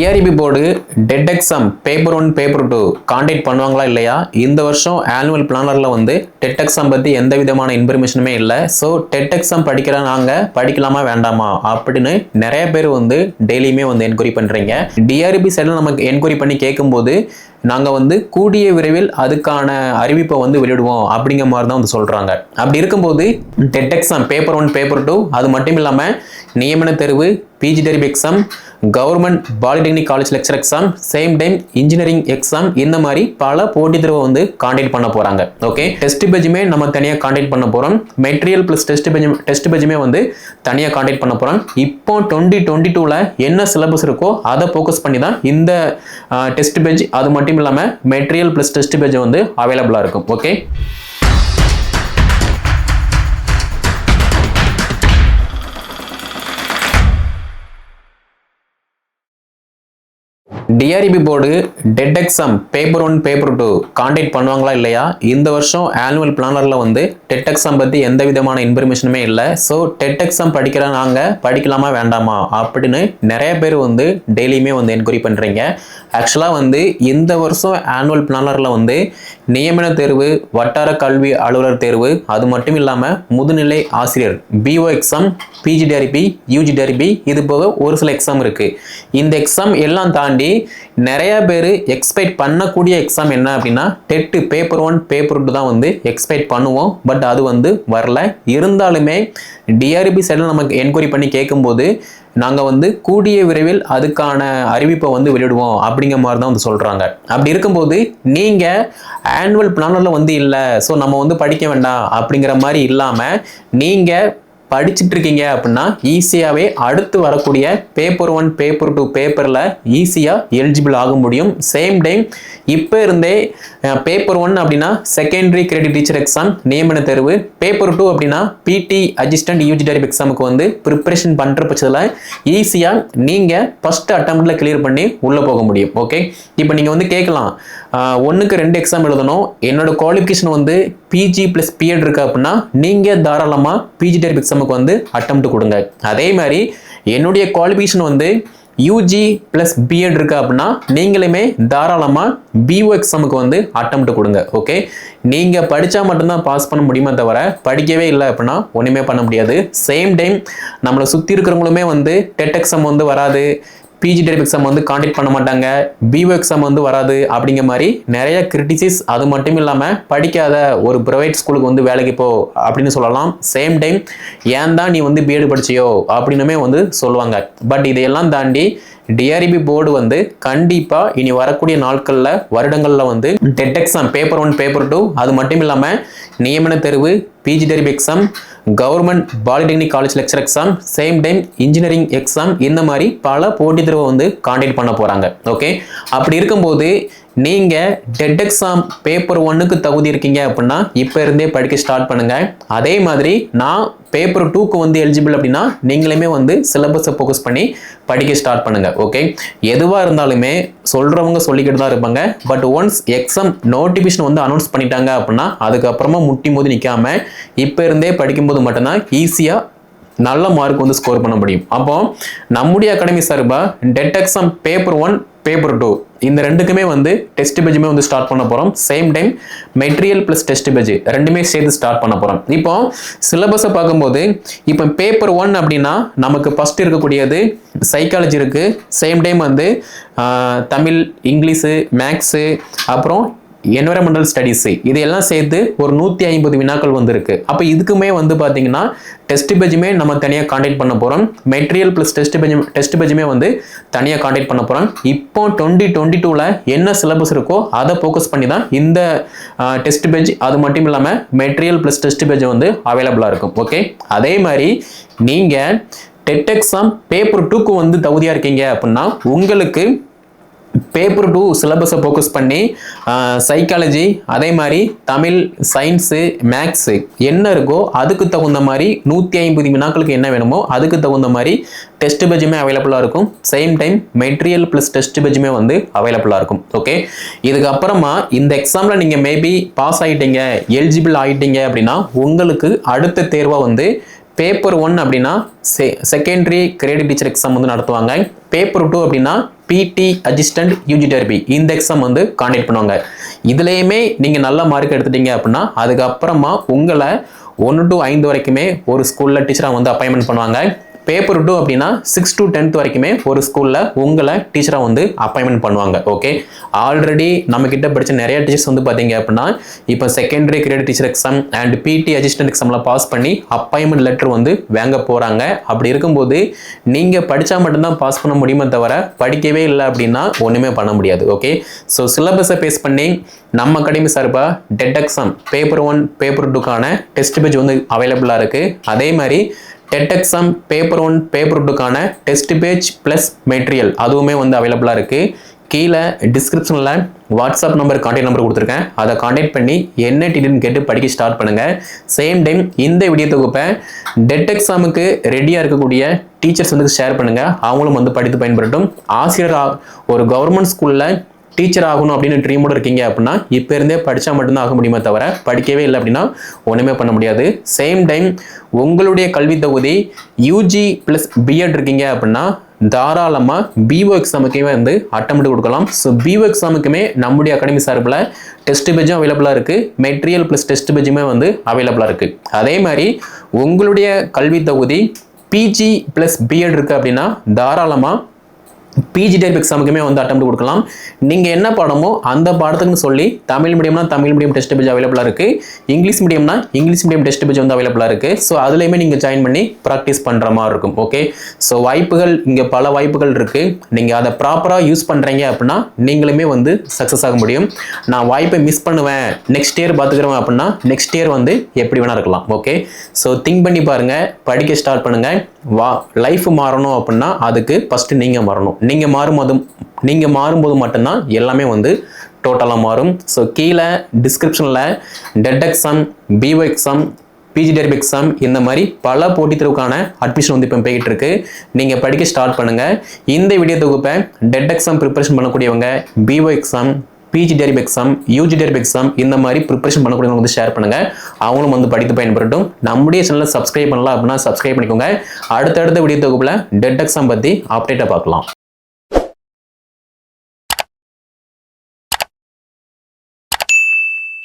TRB board TET exam paper one paper two contact பண்ணுவாங்களா இல்லையா? இந்த வருஷம் ஆனுவல் பிளானரில் வந்து டெட் எக்ஸாம் பற்றி எந்த விதமான இன்ஃபர்மேஷனுமே இல்லை. ஸோ டெட் எக்ஸாம் படிக்கிற நாங்கள் படிக்கலாமா வேண்டாமா? அப்படின்னு நிறைய பேர் வந்து டெய்லியுமே வந்து என்கொயரி பண்ணுறீங்க டிஆர்பி சைடில் நமக்கு என்கொயரி பண்ணி கேட்கும்போது நாங்கள் வந்து கூடிய விரைவில் அதுக்கான அறிவிப்பை வந்து வெளியிடுவோம் அப்படிங்கிற மாதிரி தான் வந்து சொல்கிறாங்க அப்படி இருக்கும்போது TET exam paper one paper two அது மட்டும் இல்லாமல் நியமன தேர்வு PG TRB exam government polytechnic college lecture exam same time engineering exam இந்த மாதிரி பல போட்டித் தேர்வை வந்து காண்டக்ட் பண்ண போகிறாங்க ஓகே டெஸ்ட் பேஜுமே நம்ம தனியாக காண்டக்ட் பண்ண போகிறோம் material plus test page test பேஜுமே வந்து தனியாக காண்டக்ட் பண்ண போகிறோம் இப்போ டுவெண்ட்டி டுவெண்ட்டி டூவில் என்ன சிலபஸ் இருக்கோ அதை ஃபோக்கஸ் பண்ணி தான் இந்த டெஸ்ட் பேஜ் அது மட்டும் இல்லாமல் மெட்டீரியல் ப்ளஸ் டெஸ்ட் பேஜ் வந்து அவைலபிளாக இருக்கும். Okay TRB board TET exam paper one paper two contact பண்ணுவாங்களா இல்லையா? இந்த வருஷம் ஆனுவல் பிளானரில் வந்து டெட் எக்ஸாம் பற்றி எந்த விதமான இன்ஃபர்மேஷனுமே இல்லை. ஸோ டெட் எக்ஸாம் படிக்கிற நாங்கள் படிக்கலாமா வேண்டாமா? அப்படின்னு நிறைய பேர் வந்து டெய்லியுமே வந்து என்கொயரி பண்ணுறீங்க ஆக்சுவலாக வந்து இந்த வருஷம் ஆனுவல் பிளானரில் வந்து நியமன தேர்வு வட்டார கல்வி அலுவலர் தேர்வு அது மட்டும் இல்லாமல் முதுநிலை ஆசிரியர் பிஓ எக்ஸாம் பிஜிடிஆர்பி யூஜிடிஆர்பி இது போக ஒரு சில எக்ஸாம் இருக்குது இந்த எக்ஸாம் எல்லாம் தாண்டி நிறைய பேர் எக்ஸ்பெக்ட் பண்ணக்கூடிய எக்ஸாம் என்ன அப்படின்னா TET paper one paper two தான் வந்து எக்ஸ்பெக்ட் பண்ணுவோம். பட் அது வந்து வரல. இருந்தாலுமே டிஆர்பி சைடில் நமக்கு என்கொயரி பண்ணி கேட்கும்போது நாங்கள் வந்து கூடிய விரைவில் அதுக்கான அறிவிப்பை வந்து வெளியிடுவோம் அப்படிங்கிற மாதிரி தான் வந்து சொல்கிறாங்க அப்படி இருக்கும்போது நீங்கள் ஆனுவல் பிளானரில் வந்து இல்லை. ஸோ நம்ம வந்து படிக்க வேண்டாம் அப்படிங்கிற மாதிரி இல்லாமல் நீங்கள் படிச்சுட்டு இருக்கீங்க அப்படின்னா ஈஸியாகவே அடுத்து வரக்கூடிய பேப்பர் ஒன் பேப்பர் டூ பேப்பரில் ஈஸியாக எலிஜிபிள் ஆக முடியும். சேம் டைம் இப்போ இருந்தே பேப்பர் ஒன் அப்படின்னா செகண்டரி கிரெடிட் டீச்சர் எக்ஸாம் நியமன தேர்வு. பேப்பர் டூ அப்படின்னா பிடி அசிஸ்டன்ட் யூஜி டெரிப் எக்ஸாமுக்கு வந்து ப்ரிப்பரேஷன் பண்ணுற பட்சத்தில் ஈஸியாக நீங்கள் ஃபஸ்ட் அட்டம்ப்டில் கிளியர் பண்ணி உள்ளே போக முடியும். ஓகே இப்போ நீங்கள் வந்து கேட்கலாம். ஒன்றுக்கு ரெண்டு எக்ஸாம் எழுதணும். என்னோட குவாலிஃபிகேஷன் வந்து பிஜி ப்ளஸ் பிஎட் இருக்குது அப்படின்னா நீங்கள் தாராளமாக பிஜி டெரிப் நமக்கு வந்து அட்டம் கொடுங்க. அதே மாதிரி என்னுடைய குவாலிஃபிகேஷன் வந்து யூஜி ப்ளஸ் பிஎட் இருக்கு அப்படின்னா நீங்களுமே தாராளமாக பிஓ எக்ஸாமுக்கு வந்து அட்டம்ப்ட் கொடுங்க ஓகே நீங்கள் படித்தா மட்டும்தான் பாஸ் பண்ண முடியுமே தவிர படிக்கவே இல்லை அப்படின்னா ஒன்றுமே பண்ண முடியாது. சேம் டைம் நம்மளை சுற்றி இருக்கிறவங்களுமே வந்து டெட் எக்ஸாம் வந்து வராது. பிஜி டெரிப் எக்ஸாம் வந்து காண்டாக்ட் பண்ண மாட்டாங்க. பிஓ எக்ஸாம் வந்து வராது அப்படிங்கிற மாதிரி நிறைய கிரிட்டிசிஸ் அது மட்டும் இல்லாமல் படிக்காத ஒரு ப்ரைவேட் ஸ்கூலுக்கு வந்து வேலைக்கு போ அப்படின்னு சொல்லலாம். சேம் டைம் ஏன் தான் நீ வந்து பிஎட் படிச்சியோ அப்படின்னுமே வந்து சொல்லுவாங்க. பட் இதையெல்லாம் தாண்டி டிஆர்இபி போர்டு வந்து கண்டிப்பாக இனி வரக்கூடிய நாட்களில் வருடங்களில் வந்து TET exam paper one paper two அது மட்டும் இல்லாமல் நியமன தேர்வு PG TRB exam government polytechnic college lecture exam same time engineering exam இந்த மாதிரி பல போட்டித் தேர்வை வந்து காண்டக்ட் பண்ண போகிறாங்க ஓகே அப்படி இருக்கும்போது நீங்கள் டெட் எக்ஸாம் பேப்பர் ஒன்றுக்கு தகுதி இருக்கீங்க அப்படின்னா இப்போ இருந்தே படிக்க ஸ்டார்ட் பண்ணுங்கள் அதே மாதிரி நான் பேப்பர் டூக்கு வந்து எலிஜிபிள் அப்படின்னா நீங்களுமே வந்து சிலபஸை ஃபோக்கஸ் பண்ணி படிக்க ஸ்டார்ட் பண்ணுங்கள் ஓகே எதுவாக இருந்தாலுமே சொல்கிறவங்க சொல்லிக்கிட்டு தான் இருப்பாங்க. பட் ஒன்ஸ் எக்ஸாம் நோட்டிஃபிகேஷன் வந்து அனௌன்ஸ் பண்ணிட்டாங்க அப்படின்னா அதுக்கப்புறமா முட்டி போது நிற்காம இப்போ இருந்தே படிக்கும்போது மட்டும்தான் ஈஸியாக நல்ல மார்க் வந்து ஸ்கோர் பண்ண முடியும். அப்போ நம்முடைய அகாடமி சார்பாக TET exam paper one paper two இந்த ரெண்டுக்குமே வந்து டெஸ்ட் பேஜுமே வந்து ஸ்டார்ட் பண்ண போகிறோம் same time material plus test page ரெண்டுமே சேர்த்து ஸ்டார்ட் பண்ண போகிறோம் இப்போ சிலபஸை பார்க்கும்போது இப்போ பேப்பர் ஒன் அப்படின்னா நமக்கு ஃபஸ்ட் இருக்கக்கூடியது சைக்காலஜி இருக்குது சேம் டைம் வந்து தமிழ் இங்கிலீஷு மேக்ஸு அப்புறம் என்வரன்மெண்டல் ஸ்டடீஸு இதையெல்லாம் சேர்த்து ஒரு நூற்றி ஐம்பது வினாக்கள் வந்திருக்கு. அப்போ இதுக்குமே வந்து பார்த்தீங்கன்னா டெஸ்ட் பேஜுமே நம்ம தனியாக காண்டாக்ட் பண்ண போகிறோம் material plus test page test பேஜுமே வந்து தனியாக காண்டாக்ட் பண்ண போகிறோம் இப்போ டுவெண்ட்டி டுவெண்ட்டி டூவில் என்ன சிலபஸ் இருக்கோ அதை ஃபோக்கஸ் பண்ணி தான் இந்த டெஸ்ட் பேஜ் அது மட்டும் இல்லாமல் மெட்டீரியல் ப்ளஸ் டெஸ்ட் பேஜ் வந்து அவைலபிளாக இருக்கும். ஓகே அதே மாதிரி நீங்கள் டெட் எக்ஸாம் பேப்பர் டூக்கு வந்து தகுதியாக இருக்கீங்க அப்படின்னா உங்களுக்கு பேப்பர் டூ சிலபஸை ஃபோக்கஸ் பண்ணி சைக்காலஜி அதே மாதிரி தமிழ் சயின்ஸு மேக்ஸு என்ன இருக்கோ அதுக்கு தகுந்த மாதிரி நூற்றி ஐம்பது வினாக்களுக்கு என்ன வேணுமோ அதுக்கு தகுந்த மாதிரி டெஸ்ட் பேஜுமே அவைலபிளாக இருக்கும். Same time material plus test பேஜுமே வந்து அவைலபிளாக இருக்கும். ஓகே இதுக்கப்புறமா இந்த எக்ஸாமில் நீங்கள் மேபி பாஸ் ஆகிட்டீங்க எலிஜிபிள் ஆகிட்டீங்க அப்படின்னா உங்களுக்கு அடுத்த தேர்வாக வந்து பேப்பர் ஒன் அப்படின்னா செ செகண்டரி கிரேட் டீச்சர் எக்ஸாம் வந்து நடத்துவாங்க. பேப்பர் டூ அப்படின்னா பிடி அசிஸ்டன்ட் யூஜிடிஆர்பி இந்த எக்ஸாம் வந்து காண்டக்ட் பண்ணுவாங்க. இதுலேயுமே நீங்கள் நல்ல மார்க் எடுத்துட்டீங்க அப்படின்னா அதுக்கப்புறமா உங்களை ஒன்று டு ஐந்து வரைக்குமே ஒரு ஸ்கூலில் டீச்சராக வந்து அப்பாயின்மெண்ட் பண்ணுவாங்க. பேப்பர் டூ அப்படின்னா சிக்ஸ் டு டென்த் வரைக்குமே ஒரு ஸ்கூலில் உங்களை டீச்சராக வந்து அப்பாயின்மெண்ட் பண்ணுவாங்க ஓகே ஆல்ரெடி நம்ம கிட்ட படித்த நிறைய டீச்சர்ஸ் வந்து பார்த்தீங்க அப்படின்னா இப்போ secondary grade teacher exam and BT assistant எக்ஸாமில் பாஸ் பண்ணி அப்பாயின்மெண்ட் லெட்டர் வந்து வாங்க போகிறாங்க அப்படி இருக்கும்போது நீங்கள் படித்தா மட்டும்தான் பாஸ் பண்ண முடியுமே தவிர படிக்கவே இல்லை அப்படின்னா ஒன்றுமே பண்ண முடியாது ஓகே ஸோ சிலபஸை பேஸ் பண்ணி நம்ம அகாடமி சார்பாக TET exam paper one paper டூக்கான test page வந்து அவைலபிளாக இருக்குது அதே மாதிரி TET exam paper one paper டூக்கான test page plus material அதுவுமே வந்து அவைலபிளாக இருக்குது கீழே டிஸ்கிரிப்ஷனில் வாட்ஸ்அப் நம்பர் கான்டாக்ட் நம்பர் கொடுத்துருக்கேன். அதை கான்டாக்ட் பண்ணி என்ன டீட்டெயில் கேட்டு படிக்க ஸ்டார்ட் பண்ணுங்கள் சேம் டைம் இந்த வீடியோ தொகுப்பை டெட் எக்ஸாமுக்கு ரெடியாக இருக்கக்கூடிய டீச்சர்ஸ் வந்து ஷேர் பண்ணுங்கள் அவங்களும் வந்து படித்து பயன்படுத்தும் ஆசிரியர் ஒரு கவர்மெண்ட் ஸ்கூலில் டீச்சர் ஆகணும் அப்படின்னு ட்ரீமோட இருக்கீங்க அப்படின்னா இப்போ இருந்தே படித்தா மட்டும்தான் ஆக முடியுமே தவிர படிக்கவே இல்லை அப்படின்னா ஒன்றுமே பண்ண முடியாது. சேம் டைம் உங்களுடைய கல்வி தொகுதி யூஜி ப்ளஸ் பிஎட் இருக்கீங்க அப்படின்னா தாராளமாக பிஓ எக்ஸாமுக்குமே வந்து அட்டம்ப்ட் கொடுக்கலாம். ஸோ பிஓ எக்ஸாமுக்குமே நம்முடைய அகாடமி சார்பில் டெஸ்ட் பேஜும் அவைலபிளாக இருக்குது மெட்டீரியல் ப்ளஸ் டெஸ்ட் பேஜுமே வந்து அவைலபிளாக இருக்குது அதே மாதிரி உங்களுடைய கல்வி தொகுதி பிஜி ப்ளஸ் பிஎட் இருக்குது அப்படின்னா தாராளமாக பிஜி டைப் எக்ஸாமுக்குமே வந்து அட்டம் கொடுக்கலாம். நீங்கள் என்ன பாடமோ அந்த பாடத்துக்குன்னு சொல்லி தமிழ் மீடியம்னா தமிழ் மீடியம் டெஸ்ட் பேஜ் அவைலபிளாக இருக்குது இங்கிலீஷ் மீடியம்னா இங்கிலீஷ் மீடியம் டெஸ்ட் பேஜ் வந்து அவைலபிளாக இருக்குது ஸோ அதுலேயுமே நீங்கள் ஜாயின் பண்ணி ப்ராக்டிஸ் பண்ணுற மாதிரி இருக்கும் ஓகே ஸோ வாய்ப்புகள் இங்கே பல வாய்ப்புகள் இருக்குது நீங்கள் அதை ப்ராப்பராக யூஸ் பண்ணுறீங்க அப்படின்னா நீங்களுமே வந்து சக்ஸஸ் ஆக முடியும். நான் வாய்ப்பை மிஸ் பண்ணுவேன் நெக்ஸ்ட் இயர் பார்த்துக்கிறேன் அப்படின்னா நெக்ஸ்ட் இயர் வந்து எப்படி வேணால் இருக்கலாம் ஓகே ஸோ திங்க் பண்ணி பாருங்கள் படிக்க ஸ்டார்ட் பண்ணுங்கள் வா லைஃப் மாறணும் அப்படின்னா அதுக்கு ஃபஸ்ட்டு நீங்கள் மாறணும் நீங்கள் மாறும்போது நீங்கள் மாறும்போது மட்டும்தான் எல்லாமே வந்து டோட்டலாக மாறும். ஸோ கீழே டிஸ்கிரிப்ஷனில் TET exam PO exam PG TRB exam இந்த மாதிரி பல போட்டித் தேர்வுக்கான அட்மிஷன் வந்து இப்போ போய்கிட்டு இருக்கு நீங்கள் படிக்க ஸ்டார்ட் பண்ணுங்கள் இந்த வீடியோ தொகுப்பை டெட் எக்ஸாம் ப்ரிப்பரேஷன் பண்ணக்கூடியவங்க PO exam PG TRB exam UG TRB exam இந்த மாதிரி ப்ரிப்பரேஷன் பண்ணக்கூடியவங்க வந்து ஷேர் பண்ணுங்கள் அவங்களும் வந்து படித்து பயன்படட்டும் நம்முடைய சேனலில் சப்ஸ்கிரைப் பண்ணலாம் அப்படின்னா சப்ஸ்கிரைப் பண்ணிக்கோங்க. அடுத்தடுத்த வீடியோ தொகுப்பில் டெட் எக்ஸாம் பற்றி அப்டேட்டாக பார்க்கலாம்.